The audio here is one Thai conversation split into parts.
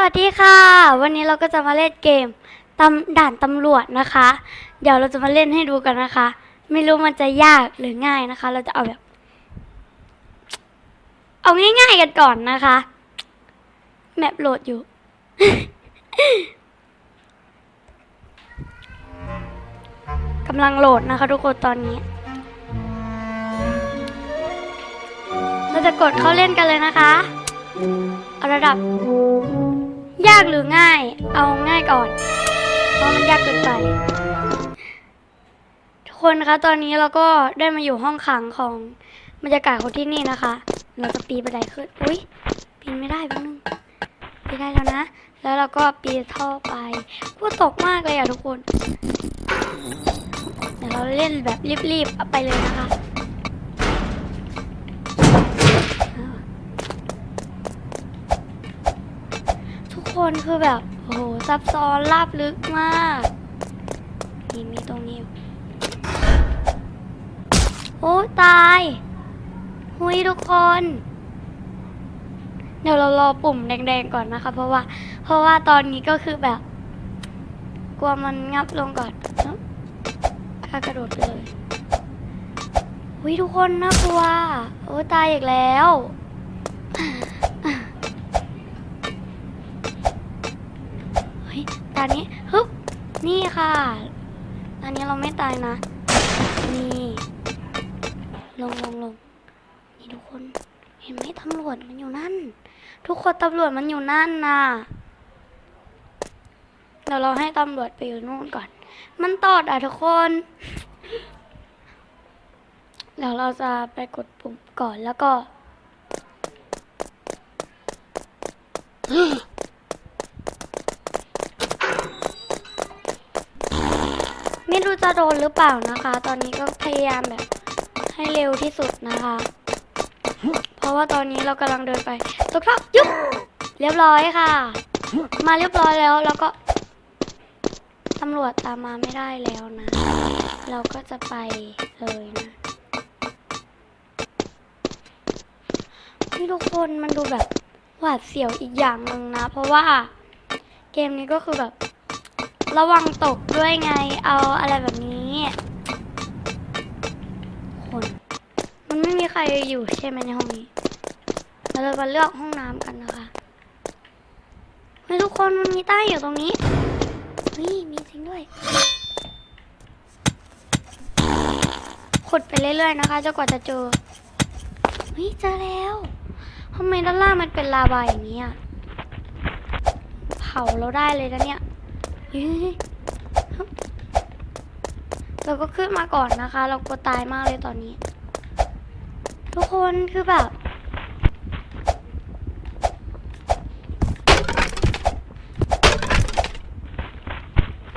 วัสดีค่ะ วันนี้เราก็จะมาเล่นเกมตำด่านตำรวจนะคะ เดี๋ยวเราจะมาเล่นให้ดูกันนะคะ ไม่รู้มันจะยากหรือง่ายนะคะ เราจะเอาแบบ เอาง่ายๆกันก่อนนะคะ แมปโหลดอยู่ กำลังโหลดนะคะ ทุกคนตอนนี้ เราจะกดเข้าเล่นกันเลยนะคะ เอาระดับ ยากหรือง่าย เอาง่ายก่อน เพราะมันยากเกินไปทุกคนคะตอนนี้เราก็ได้มาอยู่ห้องขังของบรรยากาศของที่นี่นะคะ เราจะปีนบันไดขึ้น อุ้ยปีนไม่ได้แป๊บนึงปีนได้แล้วนะ แล้วเราก็ปีนท่อไปกลัวตกมากเลยอะทุกคน เดี๋ยวเราเล่นแบบรีบๆไปเลยนะคะ คนคือแบบโอ้โหซับซ้อนลาบลึกมากนี่มีตรงนี้อยู่โอ้ตายหุยทุกคน เดี๋ยวเรารอปุ่มแดงๆก่อนนะคะ เพราะว่าเพราะว่าตอนนี้ก็คือแบบ กลัวมันงับลงก่อนเอ้าข้ากระโดดเลยหุยทุกคนน่ากลัวโอ้ตายอีกแล้ว เฮ้ยตอนนี้ฮึบนี่ ค่ะ ตอนนี้เราไม่ตายนะ นี่ ลงลงลงนี่ทุกคน เห็นไหมตำรวจมันอยู่นั่น ทุกคนตำรวจมันอยู่นั่นน่ะเดี๋ยวเราให้ตำรวจไปอยู่นู่นก่อน มันตอดอะทุกคน เดี๋ยวเราจะไปกดปุ่มก่อนแล้วก็ ไม่รู้จะโดนหรือเปล่านะคะ ตอนนี้ก็พยายามแบบให้เร็วที่สุดนะคะ เพราะว่าตอนนี้เรากำลังเดินไปตกทับยุบเรียบร้อยค่ะ มาเรียบร้อยแล้วแล้วก็ตำรวจตามมาไม่ได้แล้วนะ เราก็จะไปเลยนะนี่ทุกคนมันดูแบบหวาดเสียวอีกอย่างหนึ่งนะ เพราะว่าเกมนี้ก็คือแบบ ระวังตกด้วยไงเอาอะไรแบบนี้คนมันไม่มีใครอยู่ใช่ไหมในห้องนี้ เราจะมาเลือกห้องน้ำกันนะคะเฮ้ยทุกคนมันมีใต้อยู่ตรงนี้เฮ้ยมีจริงด้วยขุดไปเรื่อยๆนะคะจนกว่าจะเจอเฮ้ยเจอแล้วทำไมด้านล่างมันเป็นลาบาอย่างนี้อะเผาเราได้เลยนะเนี่ย เราก็ขึ้นมาก่อนนะคะ เรากลัวตายมากเลยตอนนี้ ทุกคนคือแบบ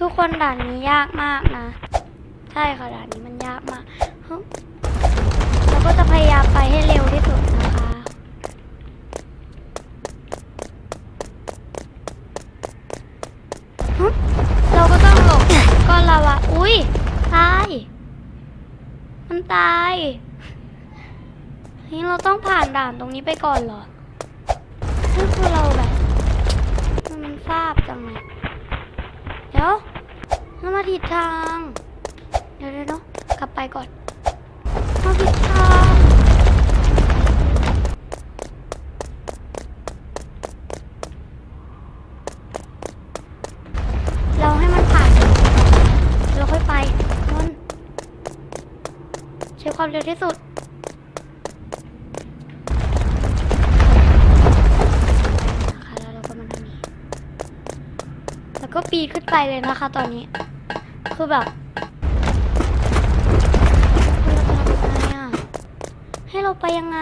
ทุกคนด่านนี้ยากมากนะ ใช่ค่ะด่านนี้มันยากมากฮึเราก็จะพยายามไปให้เร็วที่สุดนะคะ เราก็ต้องหลบก็ลาวาอุ้ย ตาย มันตายเฮ้ยเรา ต้องผ่านด่านตรงนี้ไปก่อนเหรอนี่คือเราแบบ มันทราบจังเลยเดี๋ยวเรามาผิดทาง เดี๋ยวเดี๋ยวเนอะกลับไปก่อนมาผิดทางเราให้มันผ่าน เราค่อยไปนนใช้ความเร็วที่สุด ก็ปีนขึ้นไปเลยนะคะ ตอนนี้ คือแบบเราจะทำยังไงอะให้เราไปยังไง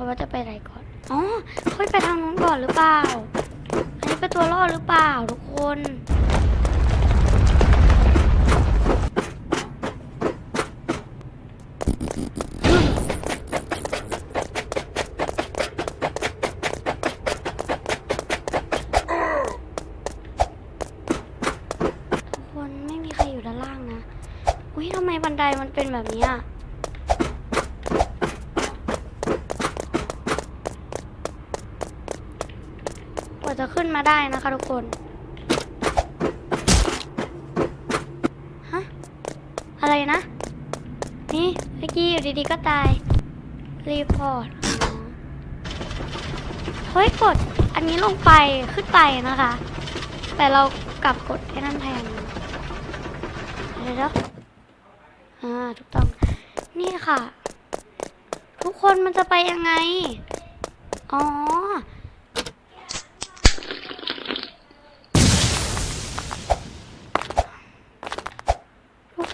นั่งคิดอยู่นะคะว่าจะไปไหนก่อน อ๋อค่อยไปทางนู้นก่อนหรือเปล่า อันนี้เป็นตัวรอดหรือเปล่าทุกคนทุกคนไม่มีใครอยู่ด้านล่างนะ อุ้ยทำไมบันไดมันเป็นแบบนี้อะ กว่า จะขึ้นมาได้นะคะทุกคน ฮะ อะไรนะ นี่เมื่อกี้อยู่ดีๆก็ตาย รีพอร์ตเฮ้ยกดอันนี้ลงไปขึ้นไปนะคะ แต่เรากลับกดไอ้นั่นแทนอะไรนะอ่าถูกต้อง นี่ค่ะ ทุกคนมันจะไปยังไง อ๋อ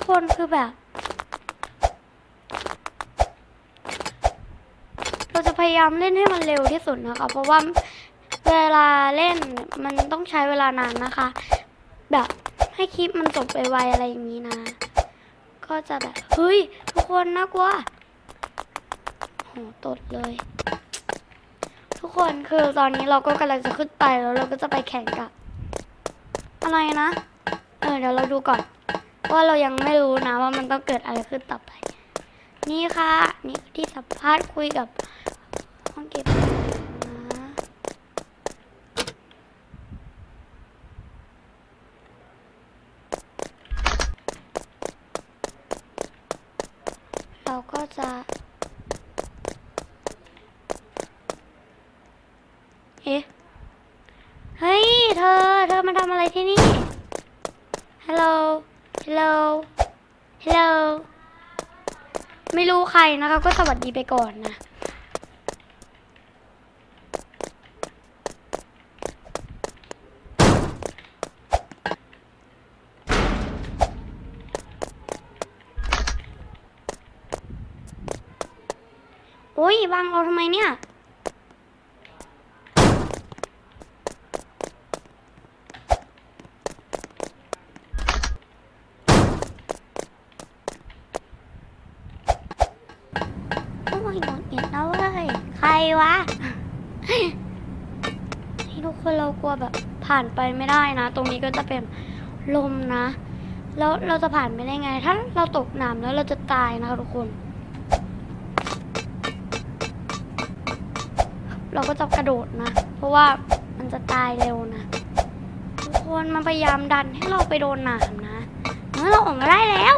คนคือแบบ เราจะพยายามเล่นให้มันเร็วที่สุดนะคะ เพราะว่าเวลาเล่นมันต้องใช้เวลานานนะคะ แบบให้คลิปมันจบไปไวๆอะไรอย่างนี้นะ ก็จะแบบ เฮ้ย ทุกคนน่ากลัวโหตดเลย ทุกคนคือตอนนี้เราก็กำลังจะขึ้นไปแล้วเราก็จะไปแข่งกับ อะไรนะ เออเดี๋ยวเราดูก่อน ว่าเรายังไม่รู้นะว่ามันต้องเกิดอะไรขึ้นต่อไป นี่ค่ะ นี่ที่สัมภาษณ์คุยกับห้องเก็บเราก็จะเอ๊ะเฮ้ย เธอ เธอมาทำอะไรที่นี่ ฮัลโหล ฮัลโหล ฮัลโหล ไม่รู้ใครนะคะ ก็สวัสดีไปก่อนนะโอ้ยวางเราทำไมเนี่ย กลัวแบบผ่านไปไม่ได้นะ ตรงนี้ก็จะเป็นลมนะ แล้วเราจะผ่านไปได้ไง ถ้าเราตกน้ำแล้วเราจะตายนะคะทุกคน เราก็จะกระโดดนะ เพราะว่ามันจะตายเร็วนะ ทุกคนมันพยายามดันให้เราไปโดนนามนะเออเราออกมาได้แล้ว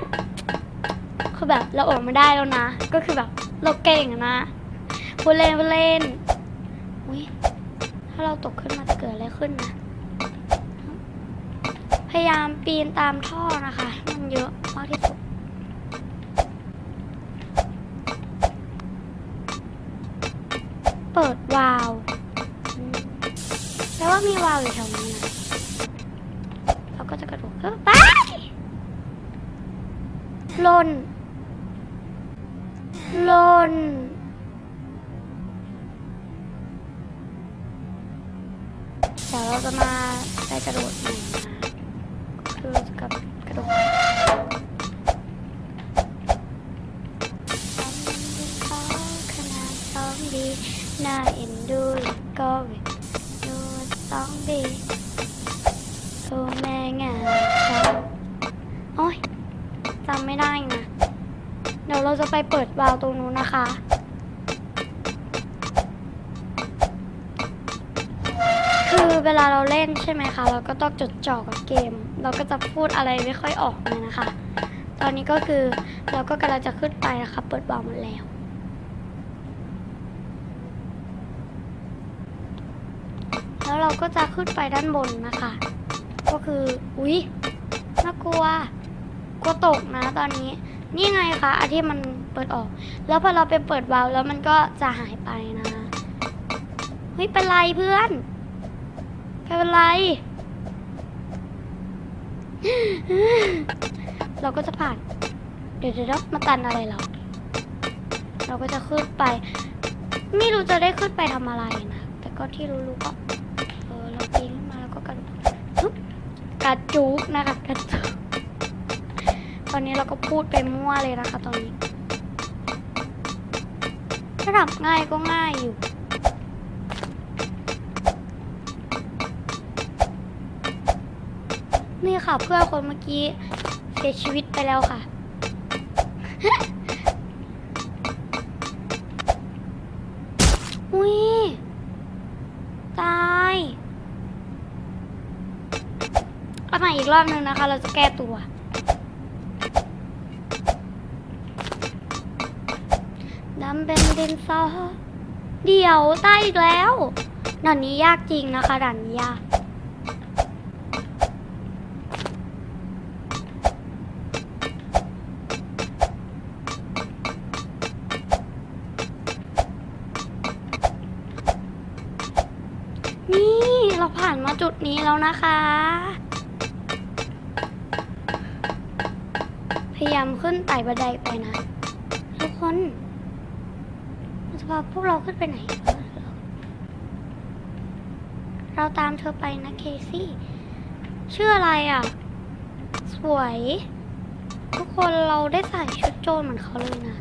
คือแบบเราออกมาได้แล้วนะ ก็คือแบบเราเก่งอะนะพูดเล่นพูดเล่นอุ้ย ถ้าเราตกขึ้นมาจะเกิดอะไรขึ้นนะ พยายามปีนตามท่อนะคะ มันเยอะมากที่สุดเปิดวาล์วแปลว่ามีวาล์วอยู่แถวนี้นะเราก็จะกระโดดเข้าไปล่นล่น จะมาได้กระโดดหนึ่งคือกับกระโดดขนาดสองดีน่าเอ็นดูแล้วก็เวทดูสองดีโทแม่งานโอ้ยจำไม่ได้นะ เดี๋ยวเราจะไปเปิดวาล์วตรงนู้นนะคะ ล่นใช่ไหมคะ เราก็ต้องจดจ่อกับเกม เราก็จะพูดอะไรไม่ค่อยออกเลยนะคะ ตอนนี้ก็คือเราก็กำลังจะขึ้นไปนะคะเปิดวาล์วหมดแล้ว แล้วเราก็จะขึ้นไปด้านบนนะคะ ก็คืออุ๊ยน่ากลัวกลัวตกนะตอนนี้นี่ไงคะอันที่มันเปิดออก แล้วพอเราไปเปิดวาล์วแล้วมันก็จะหายไปนะเฮ้ยเป็นไรเพื่อน ไม่เป็นไร เราก็จะผ่าน เดี๋ยวเดี๋ยวมาตันอะไรเรา เราก็จะขึ้นไป ไม่รู้จะได้ขึ้นไปทำอะไรนะ แต่ก็ที่รู้ๆก็ เออ เราปีนขึ้นมาแล้วก็กระโดดฮึบกระจุกนะคะกระจุกตอนนี้เราก็พูดไปมั่วเลยนะคะตรงนี้ถ้าทำง่ายก็ง่ายอยู่ นี่ค่ะเพื่อนคนเมื่อกี้เสียชีวิตไปแล้วค่ะ อุ้ยตายเอาใหม่อีกรอบนึงนะคะ เราจะแก้ตัว ดำเป็นดินสอเดี๋ยวตายอีกแล้วด่านนี้ยากจริงนะคะด่านนี้ยาก ผ่านมาจุดนี้แล้วนะคะ พยายามขึ้นไต่บันไดไปนะ ทุกคนมันจะพาพวกเราขึ้นไปไหน เราตามเธอไปนะเคซี่ ชื่ออะไรอะ สวย ทุกคนเราได้ใส่ชุดโจรเหมือนเขาเลยนะ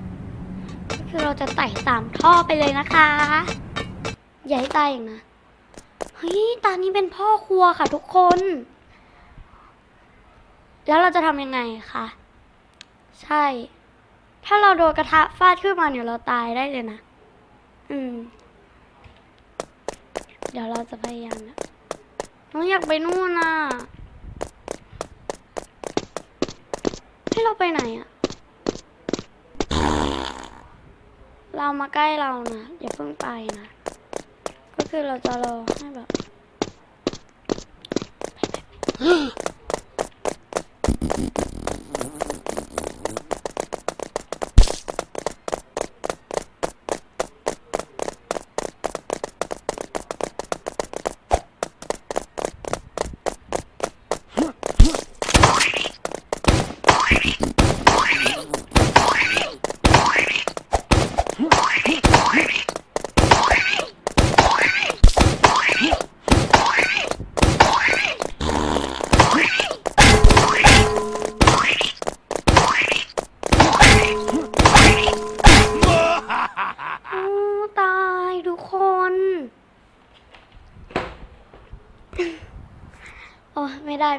คือเราจะไต่ตามท่อไปเลยนะคะ อย่าให้ตายอย่างนะ ฮ้ยตานี้เป็นพ่อครัวค่ะทุกคน แล้วเราจะทำยังไงคะใช่ ถ้าเราโดนกระทะฟาดขึ้นมาเนี่ยเราตายได้เลยนะ อืม เดี๋ยวเราจะพยายามนะน้องอยากไปนู่นน่ะ ให้เราไปไหนอะเรามาใกล้เรานะอย่าเพิ่งไปนะ คือเราจะรอให้แบบ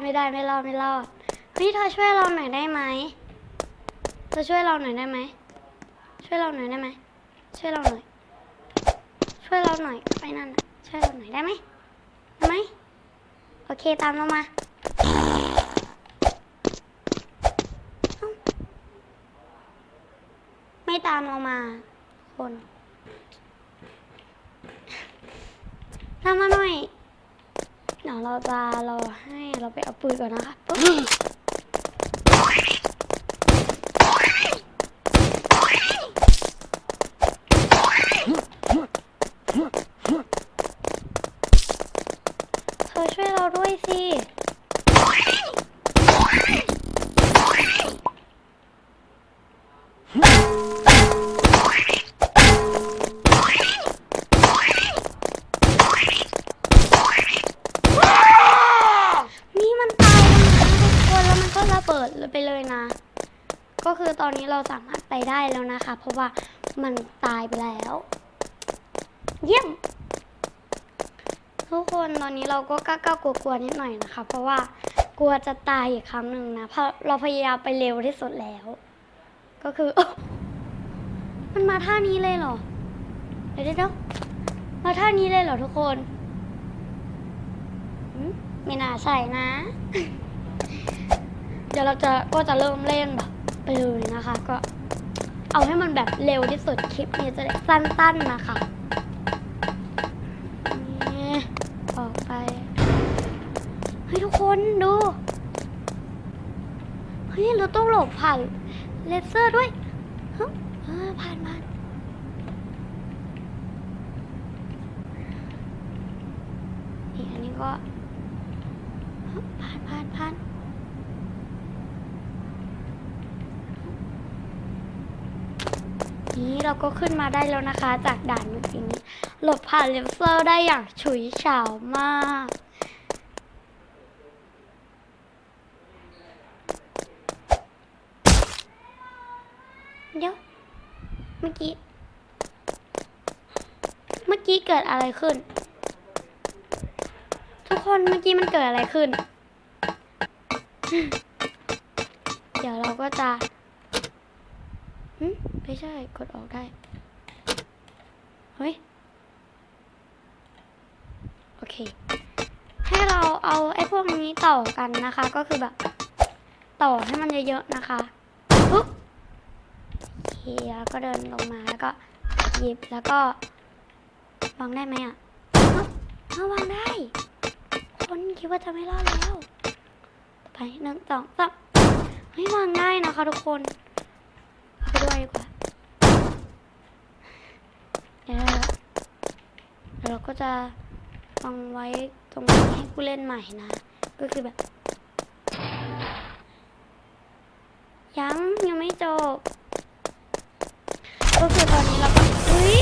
ไม่ได้ไม่รอดไม่รอดเฮ้ยเธอช่วยเราหน่อยได้ไหมเธอช่วยเราหน่อยได้ไหมช่วยเราหน่อยได้ไหมช่วยเราหน่อย ช่วยเราหน่อยไปนั่นช่วยเราหน่อยได้ไหมได้ไหมโอเคตามเรามาไม่ตามเรามา คนตามมาหน่อย ดี๋ยวเราจะรอให้เราไปเอาปืนก่อนนะคะปุ๊บเธอช่วยเราด้วยสิ แล้วนะคะ เพราะว่ามันตายไปแล้ว เยี่ยม ทุกคนตอนนี้เราก็กล้าๆกลัวๆนิดหน่อยนะคะ เพราะว่ากลัวจะตายอีกครั้งหนึ่งนะเพราะเราพยายามไปเร็วที่สุดแล้ว ก็คือ มันมาท่านี้เลยเหรอ เดี๋ยวเดี๋ยวมาท่านี้เลยเหรอทุกคนมไม่น่าใช่นะ เดี๋ยวเราจะก็จะเริ่มเล่นแบบไปเลยนะคะ ก็ เอาให้มันแบบเร็วที่สุดคลิปนี้จะได้สั้นๆนะคะนี่ออกไป เฮ้ยทุกคนดู เฮ้ยเราต้องหลบผ่านเลเซอร์ด้วยเฮ้ยผ่านมานนี่อันนี้ก็ ผ่านผ่านผ่าน นี้ เราก็ขึ้นมาได้แล้วนะคะ จากด่านเมื่อกี้หลบผ่านเลเซอร์ได้อย่างฉุยเฉาวมากเดี๋ยวเมื่อกี้ เมื่อกี้เกิดอะไรขึ้น ทุกคนเมื่อกี้มันเกิดอะไรขึ้น เดี๋ยวเราก็จะ ไม่ใช่ กดออกได้ เฮ้ย โอเค ให้เราเอาไอ้พวกนี้ต่อกันนะคะ ก็คือแบบ ต่อให้มันเยอะๆนะคะปุ๊บเคแล้วก็เดินลงมาแล้วก็หยิบแล้วก็วางได้ไหมอะเอาวางได้ คนคิดว่าจะไม่รอดแล้วไปหนึ่งสองสามเฮ้ยวางง่ายนะคะทุกคน ไปด้วยดีกว่าเดี๋ยวเรา เราก็จะวางไว้ตรงนี้ให้ผู้เล่นใหม่นะ ก็คือแบบ ยังยังไม่จบ ก็คือตอนนี้เราก็เฮ้ย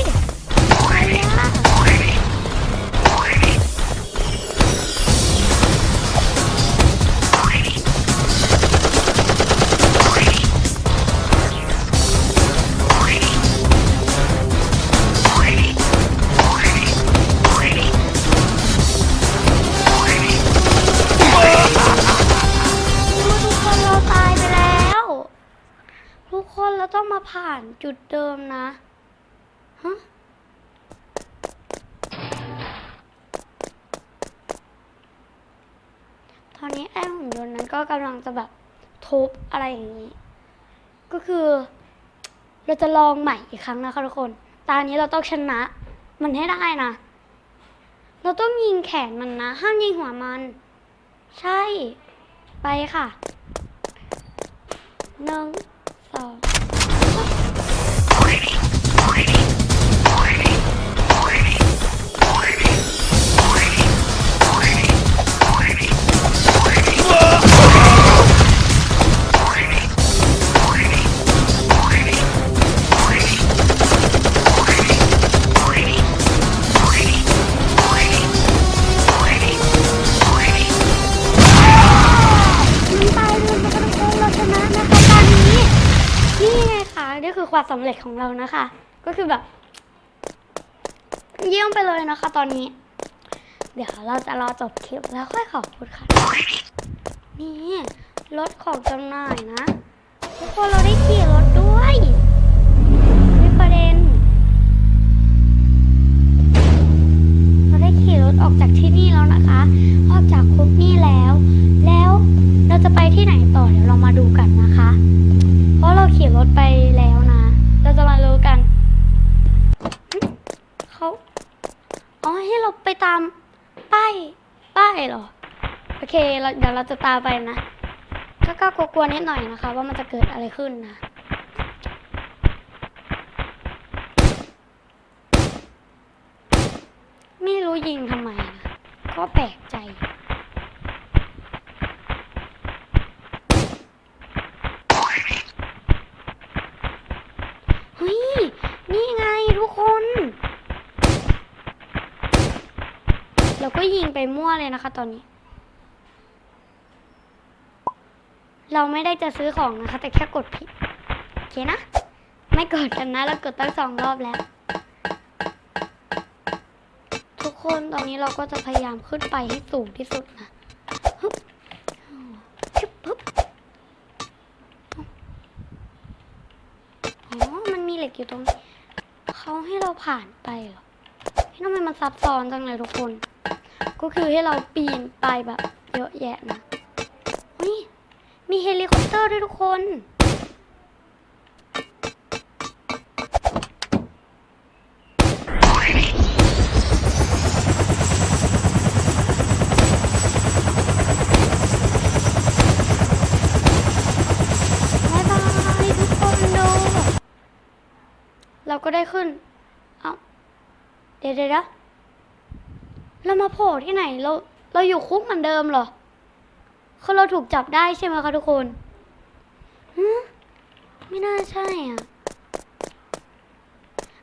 จุดเดิมนะฮะตอนนี้ไอ้หุ่นยนต์นั้นก็กำลังจะแบบทุบอะไรอย่างนี้ ก็คือ เราจะลองใหม่อีกครั้งนะคะทุกคนตอนนี้เราต้องชนะ มันให้ได้นะ เราต้องยิงแขนมันนะ ห้ามยิงหัวมัน ใช่ ไปค่ะหนึ่งสอง ความสำเร็จของเรานะคะ ก็คือแบบ เยี่ยมไปเลยนะคะ ตอนนี้ เดี๋ยวเราจะรอจบคลิปแล้วค่อยขอบคุณค่ะ นี่รถของจำหน่ายนะทุกคนเราได้ขี่รถด้วยมีประเด็น เราได้ขี่รถออกจากที่นี่แล้วนะคะ ออกจากคุกนี่แล้ว แล้วเราจะไปที่ไหนต่อเดี๋ยวเรามาดูกันนะคะ เพราะเราขี่รถไปแล้ว เราจะมารู้กันเขาอ๋อให้เราไปตามป้ายป้ายเหรอ โอเคเราเดี๋ยวเราจะตามไปนะก็ก็กลัวๆนิดหน่อยนะคะ ว่ามันจะเกิดอะไรขึ้นนะไม่รู้ยิงทำไมนะก็แปลกใจ เฮ้ย นี่ไงทุกคน เราก็ ยิงไปมั่วเลยนะคะ ตอนนี้ เราไม่ได้จะซื้อของนะคะ แต่แค่กดผิดโอเคนะ ไม่กดกันนะ เรากดตั้งสองรอบแล้ว ทุกคนตอนนี้เราก็จะพยายามขึ้นไปให้สูงที่สุดนะฮึบชึบฮึบอ๋อมันมีเหล็กอยู่ตรงนี้เขาให้เราผ่านไปเหรอพี่ทำไมมันซับซ้อนจังเลยทุกคน ก็คือให้เราปีนไปแบบเยอะแยะนะนี่มีเฮลิคอปเตอร์ด้วยทุกคน บ๊ายบายทุกคนดูเราก็ได้ขึ้น เอาเดี๋ยวเดี๋ยวนะ เรามาโผล่ที่ไหนเราเราอยู่คุกเหมือนเดิมเหรอคือเราถูกจับได้ใช่ไหมคะทุกคนฮึไม่น่าใช่อะ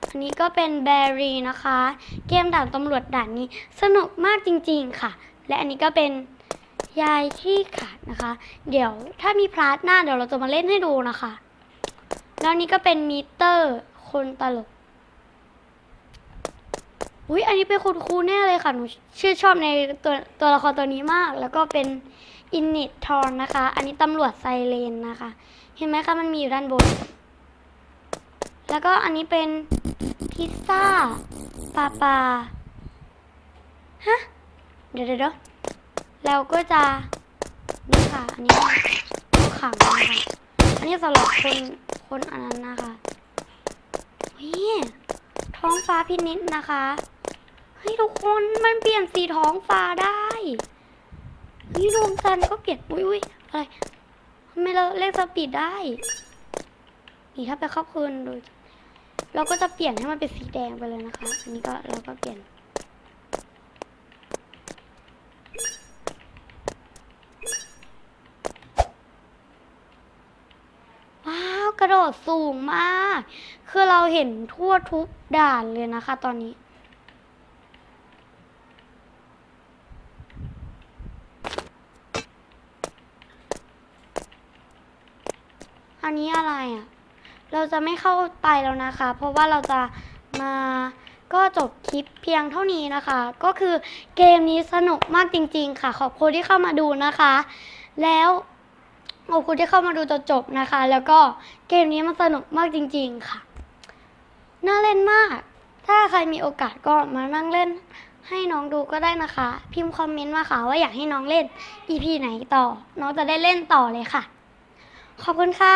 อันนี้ก็เป็นแบรีนะคะ เกมด่านตำรวจด่านนี้สนุกมากจริง ๆ ค่ะ และอันนี้ก็เป็นยายที่ขาดนะคะ เดี๋ยวถ้ามีพลาสหน้าเดี๋ยวเราจะมาเล่นให้ดูนะคะ แล้วนนี้ก็เป็นมิเตอร์คนตลก อุ้ยอันนี้เป็นคุณครูแน่เลยค่ะ หนูชื่อชอบในตัวตัวละครตัวนี้มาก แล้วก็เป็นอินนิตทอนนะคะ อันนี้ตำรวจไซเรนนะคะ เห็นไหมคะ มันมีอยู่ด้านบน แล้วก็อันนี้เป็นพิซซ่าปลาปลาฮะเดี๋ยวเดี๋ยวเดี๋ยวเราก็จะ นี่ค่ะ อันนี้ขังนะคะอันนี้สำหรับคนคนอันนั้นนะคะเฮ้ยท้องฟ้าพินิษนะคะ ฮ้ยทุกคนมันเปลี่ยนสีท้องฟ้าได้เฮ้ยดวงจันทร์ก็เปลี่ยนอุ้ยอุ้ยอะไรทำไมเราเลขสปีดได้ นี่ถ้าไปเข้าคืนดูเราก็จะเปลี่ยนให้มันเป็นสีแดงไปเลยนะคะ อันนี้ก็เราก็เปลี่ยนว้าวกระโดดสูงมาก คือเราเห็นทั่วทุกด่านเลยนะคะตอนนี้ อันนี้อะไรอะ เราจะไม่เข้าไปแล้วนะคะ เพราะว่าเราจะมาก็จบคลิปเพียงเท่านี้นะคะ ก็คือเกมนี้สนุกมากจริง ๆ ค่ะ ขอบคุณที่เข้ามาดูนะคะ แล้วขอบคุณที่เข้ามาดูจนจบนะคะ แล้วก็เกมนี้มันสนุกมากจริง ๆ ค่ะ น่าเล่นมาก ถ้าใครมีโอกาสก็มานั่งเล่นให้น้องดูก็ได้นะคะ พิมพ์คอมเมนต์มาค่ะว่าอยากให้น้องเล่น EP ไหนต่อ น้องจะได้เล่นต่อเลยค่ะ ขอบคุณค่ะ